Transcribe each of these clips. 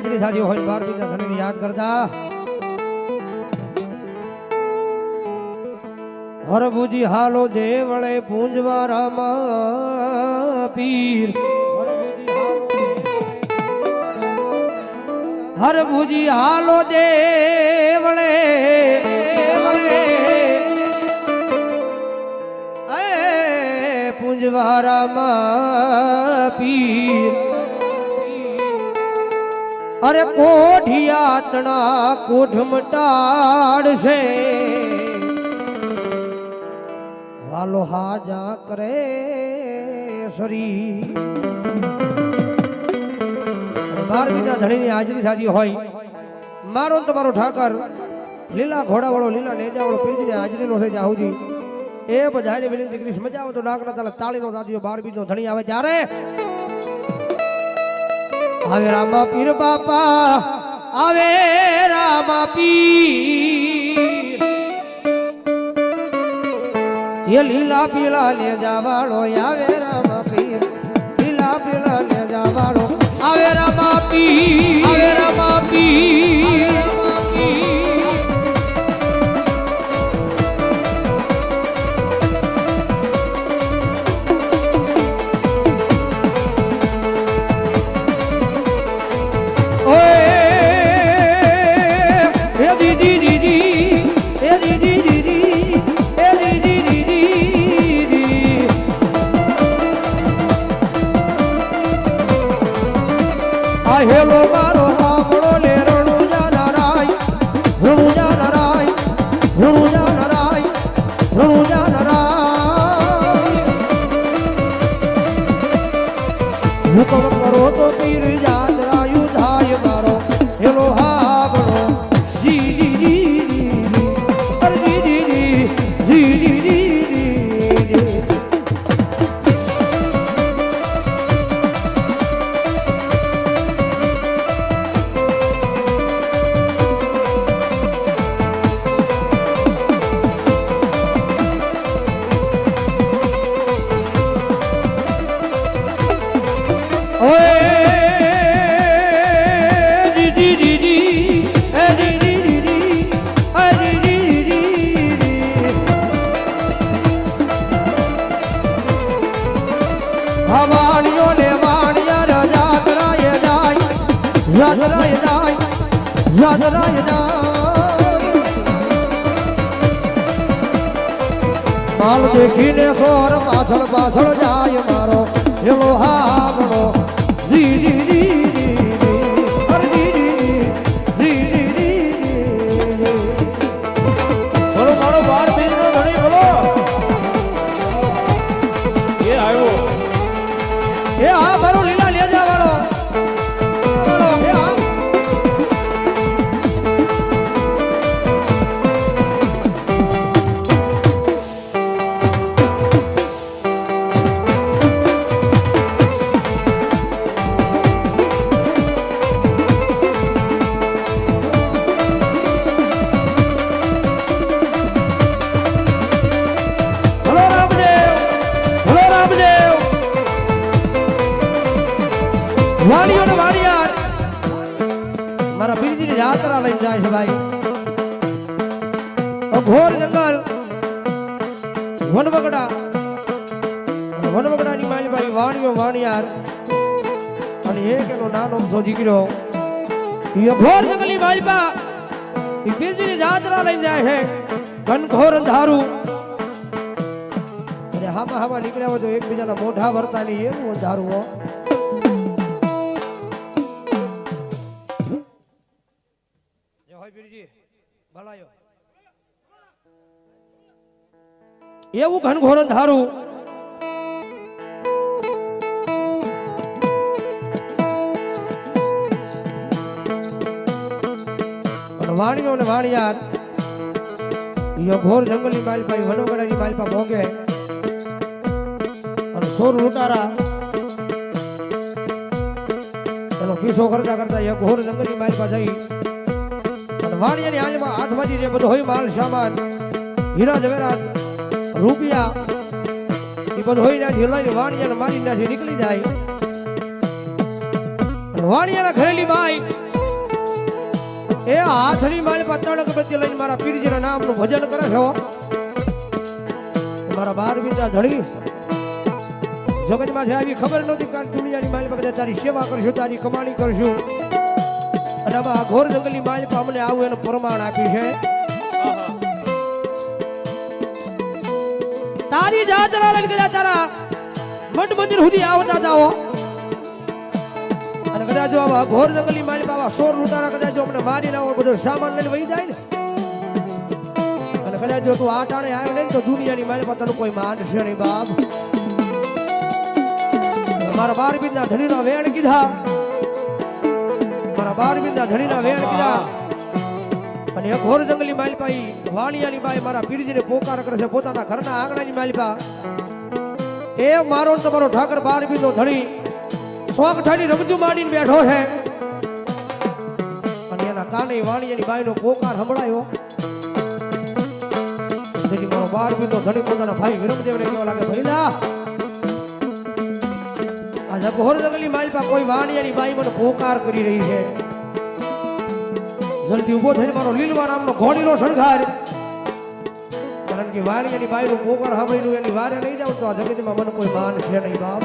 હાજરી થાતી હોય બાર બીજા ધણીને યાદ કરતા. હરભુજી હાલો દેવળે પૂંજવારામાં પીર હરભુજી હાલો દેવળે. પૂંજવા રામા પીર અરે કોઢિયા તણા કોઠ મટાડશે વાલો હાજા કરે સરી બાર બીજા ધણીની હાજરી થાતી હોય, મારો તમારો ઠાકર, લીલા ઘોડાવાળો, લીલા નેજાવાળો પીરજીને હાજરીનો છે જ્યાં સુધી એ બધાને વિનંતી કરીશ, મજા આવે તો તાલે તાળીનો દાદીઓ બાર બીજનો ધણી આવે ત્યારે આવે રામા પીર બાપા, આવે રામા પીર. એ લીલા પીલા લે જાવાળો આવે રામા પીર. લીલા પીલા લે જાવાળો આવે રામા પીર. આવે રામા પીર. હવાણીઓ ને વાણિયા રજા કરાય જાય યાદરાય જાય યાદરાય જાય. માલ દેખીને સોર પાછળ પાછળ જાય મારો એવો હાવડો વાણીઓ વાડિયાર મારા પીરજીની યાત્રા લઈને જાય છે ભાઈ. ઘોર જંગલ. વનવગડા. વનવગડાની માય ભાઈ વાણિયો વાણિયાર. અને એક એનો નાનો અમથો દીકરો. એ ઘોર જંગલની માલપા એ પીરજીની યાત્રા લઈને જાય છે. ઘનઘોર અંધારું. અને હામાં હામાં નીકળ્યા હોય તો એકબીજાના મોઢા વર્તાની એવું અંધારું હો. હોય પીરજી ભલાયો. એવું ઘનઘોર ધારું વાણીઓ ને વાણિયાર યો ઘોર જંગલની માલપા વનોગડાની માલપા ભોગે. અને સોર લૂંટારા. એનો પીસો કરતા કરતા યો ઘોર જંગલની માલપા જઈ. વાણિયાની હાલમાં હાથમાંથી જે બધો હોય માલ, સામાન. હીરા જવેરાત રૂપિયા. એ બધું હોય ત્યાંથી લઈને વાણિયાને મારી ત્યાંથી નીકળી જાય. વાણિયાના ઘરેલી બાઈ એ હાથની માલ પતણ પ્રત્યે લઈને મારા પીરજીના નામનું ભજન કરે છે મારા બાર બીજા ધણી. જગતમાંથી આવી ખબર નહોતી કારણ દુનિયાની માલ બધા તારી સેવા કરશું, તારી કમાણી કરશું. અને ઘોર જંગલી માલ પર અમને આવું એનું પ્રમાણ આપ્યું છે. તારી જાત લઈને કદાચ તારા મઠ મંદિર સુધી આવતા જાઓ. અને કદાચ જો આવા ઘોર જંગલી માલ પર આવા સોર લૂંટારા કદાચ જો અમને મારી ના હોય, બધો સામાન લઈને વહી જાય ને. અને કદાચ જો તું આ ટાણે આવ્યો ને તો દુનિયાની માલ પર તને કોઈ માનશે નહીં બાપ. મારા બાર બીજના ધણીના વેણ કીધા. બાર બીજના ધણીના વેણ કીધા. અને ઘોર જંગલી માલપાઈ વાણિયાની બાઈ મારા પીરજીને પોકાર કરે છે પોતાના ઘરના આંગણાની માલપા. એ મારો તમારો ઠાકર બાર બીજો ધણી. શોખ ઠાડી રમજુ માંડીને બેઠો છે. અને એના કાને વાણિયાની બાઈનો પોકાર સંભળાયો. તેથી મારો બાર બીજો ધણી પોતાના ભાઈ વિરમદેવને કેવા લાગે ભૈલા? આ ઘોર જંગલી માલપા કોઈ વાણિયાની બાઈ મને પોકાર કરી રહી છે. જલ્દી ઊભો થઈને મારો લીલવા નામનો ઘોડીનો શણગાર. કારણ કે વાણિયાની બાઈનું પોકાર સાંભળીનું એની વારે નહીં જાવ તો આ જગતમાં મને કોઈ માન છે નહીં બાપ.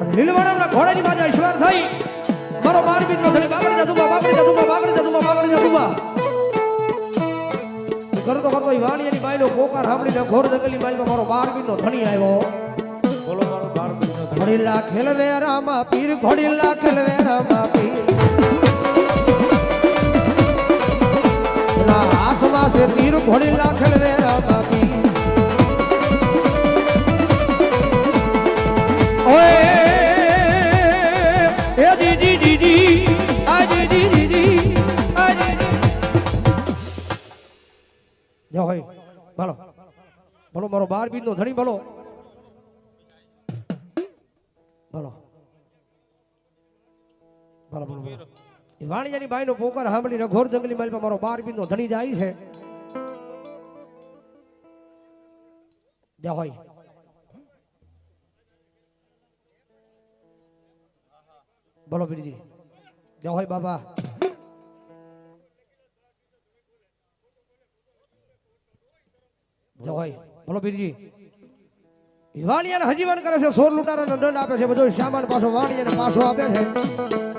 અને લીલવા નામના ઘોડાની માજા ઈશ્વર થઈ. મારો બાર બીજનો ધણી બાગડી જાતુમાં બાગડી જતું બાગડી જાતુમાં બાગડી જાતુમાં કરતો કરતો વાણી એની બાઈનો પોકાર સાંભળીને ઘોર જગલી બાઈમાં મારો બાર બીજનો ધણી આવ્યો. ઘોડીલા ખેલવે રામા પીર ઘોડીલા ખેલવે રામા પીર. રામા હાથમાં છે ભલો મારો બાર બીજ નો ધણી ભલો. ભલો ભલો ભલો. વાણિયાની બાઈનો પોકાર સાંભળીને ઘોર જંગલી માલમાં મારો બાર બીનો ધણી જાય છે. હોય. બોલો બીજી જ્યાં હોય બાબા જા હોય. બોલો બીજી વાણિયાને હજીવન કરે છે, સોર લૂંટારાનો દંડ આપે છે, બધો સામાન પાછો વાણિયાને પાછો આપે છે.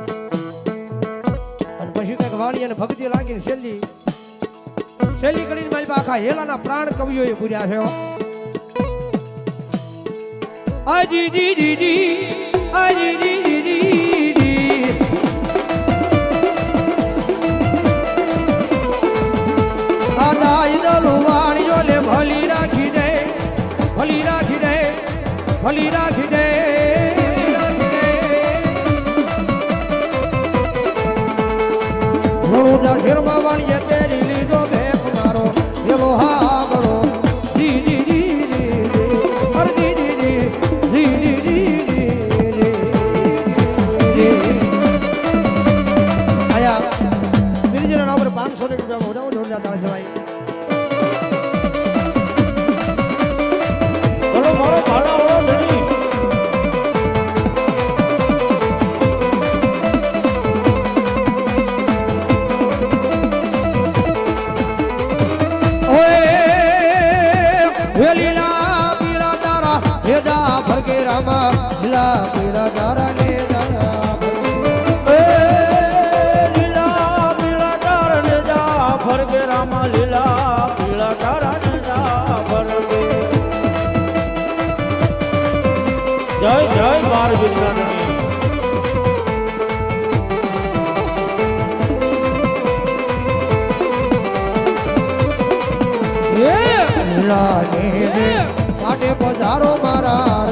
પછી કંઈક અને ભક્તિ લાગીને છેલ્લી છેલ્લી કરીને મારી આખા હેલાના પ્રાણ કવિઓ એ પૂર્યા છે. આજી જી જી જી, આજી જી ભલી રાખી દે ભલી રાખી દે ભલી રાખી દે નિર્મવણ યતે સરદાર ગુજરાતની. માટે પધારો મારા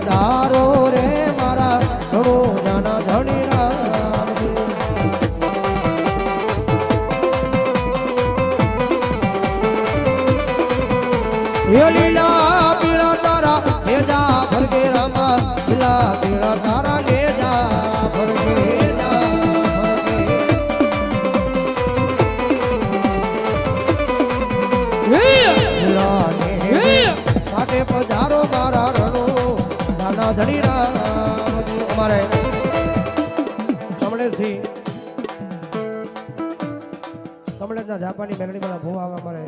સદા ધણી રામ, અમારે કમળેશથી કમળેશના જાપાની મેલડી વાળા ભૂ આવે અમારે.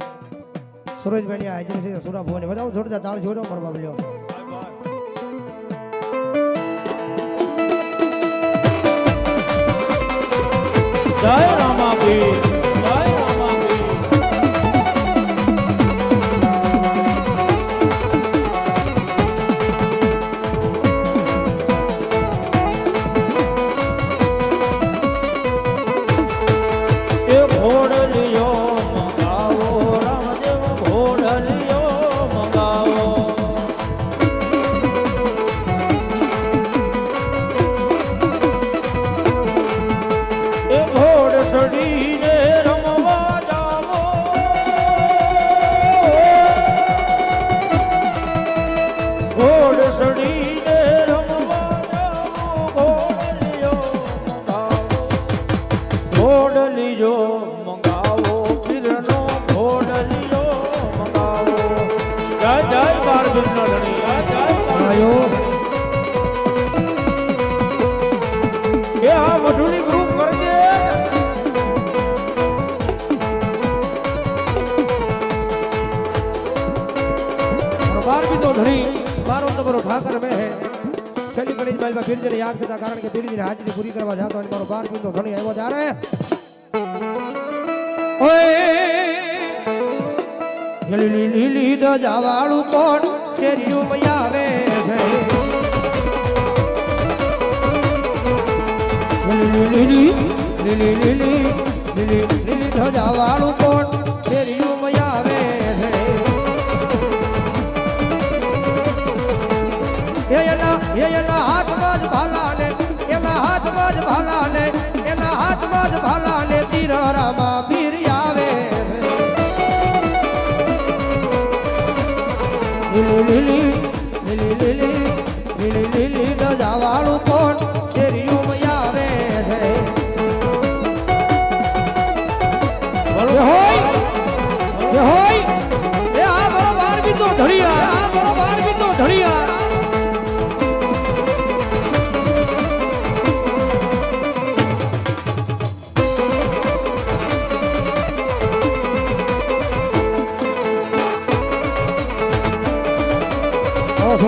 સુરજભાઈ હાજરી છે, સુરા ભુવાની. બધા જોડતા તાળ જોડો મારો બાબલ્યો જય રામાપીર. ઘોડ સડીને મારો ઠાકર મેં હે. છેલ્લી ઘડી મારી પીરજીને યાદ કરતા કારણ કે પીરજીની હાજરી પૂરી કરવા જાતો અને મારો બાર પીતો ઘણી આવ્યો ત્યારે ઓય. લીલી લીલી દજાવાળું કોણ શેરીયું આવે છે. લીલી લીલી લીલી લીલી લીલી લીલી ધજાવાળું કોણ શેરીયું એના ભલા ને તીર રામા પીર આવે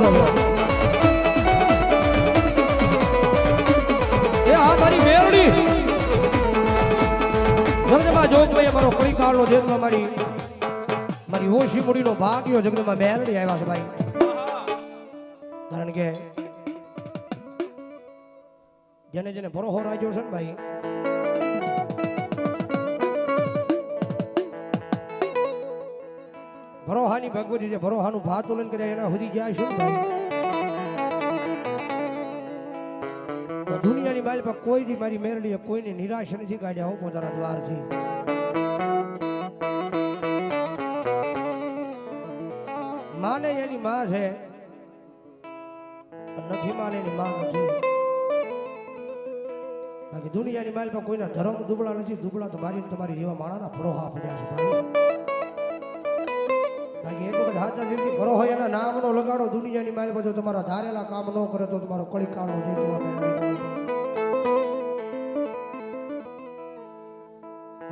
આવો એ આ મારી મેરડી જગદંબા જોગભાઈ અમારો કોઈ કાળનો દેશમાં મારી મારી ઓછી મૂડીનો ભાગ્યો જગદમાં મેરડી આવ્યા છે ભાઈ. કારણ કે, જેને જેને ભરોહો રાખ્યો છે ને ભાઈ ભરોહાની ભગવતી છે ભરોહાનું ભાતુલન કર્યા એના સુધી ગયા શું દુનિયાની માલ પર કોઈ દી મારી મેરડીએ કોઈને નિરાશ નથી કાઢ્યા હો પોતાના દ્વારથી. માને એની માં છે નથી માને એની માં નથી. બાકી દુનિયાની માલ પર કોઈના ધર્મ દુબળા નથી, દુબળા તો મારી તમારી જેવા માણાના પ્રોહા પડ્યા છે ભાઈ. હાથા દિલથી ભરો હોય એના નામનો લગાડો દુનિયાની માલ પર જો તમારા ધારેલા કામ ન કરે તો તમારો કળી કાળો નહીં તો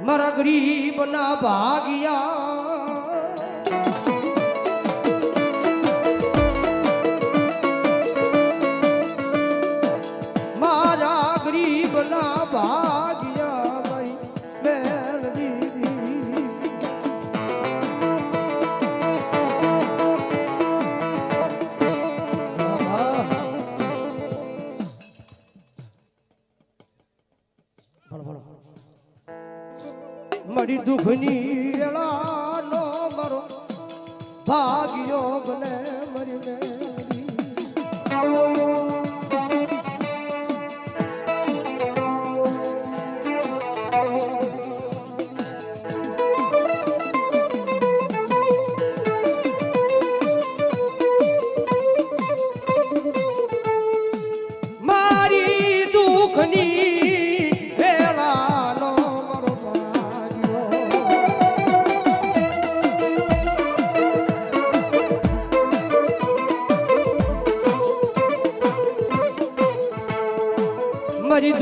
મારા ગરીબ ના ભાગ્યા બોલો બોલો. મળી દુઃખની વેળાનો મરો ભાગ્યો બને.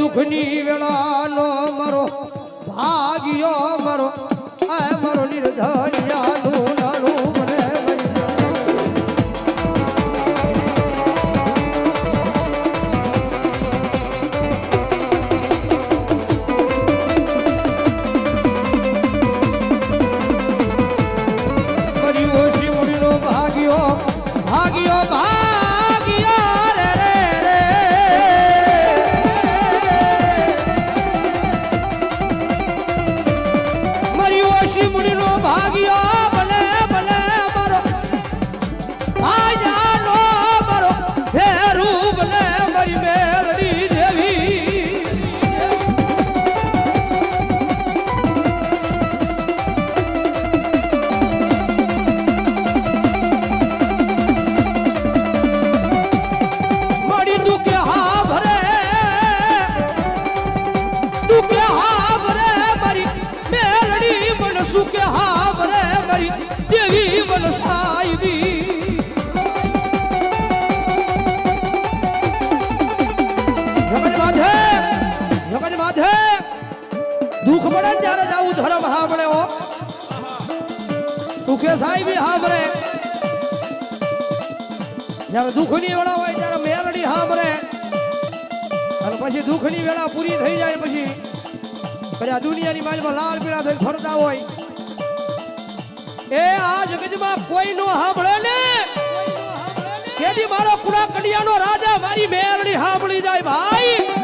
દુઃખની દુઃખ પડે ને ત્યારે જાવું ધર્મ સાંભળે હો. સુખે સાહેબી સાંભળે જ્યારે દુઃખની વેળા હોય ત્યારે મેલડી સાંભળે અને પછી દુઃખની વેળા પૂરી થઈ જાય પછી. પછી આ દુનિયાની માલમાં લાલ પીળા થઈ ફરતા હોય. એ આ જગતમાં કોઈ નો સાંભળે ને કેદી મારો કુડા કડિયાનો રાજા મારી મેલડી સાંભળી જાય ભાઈ.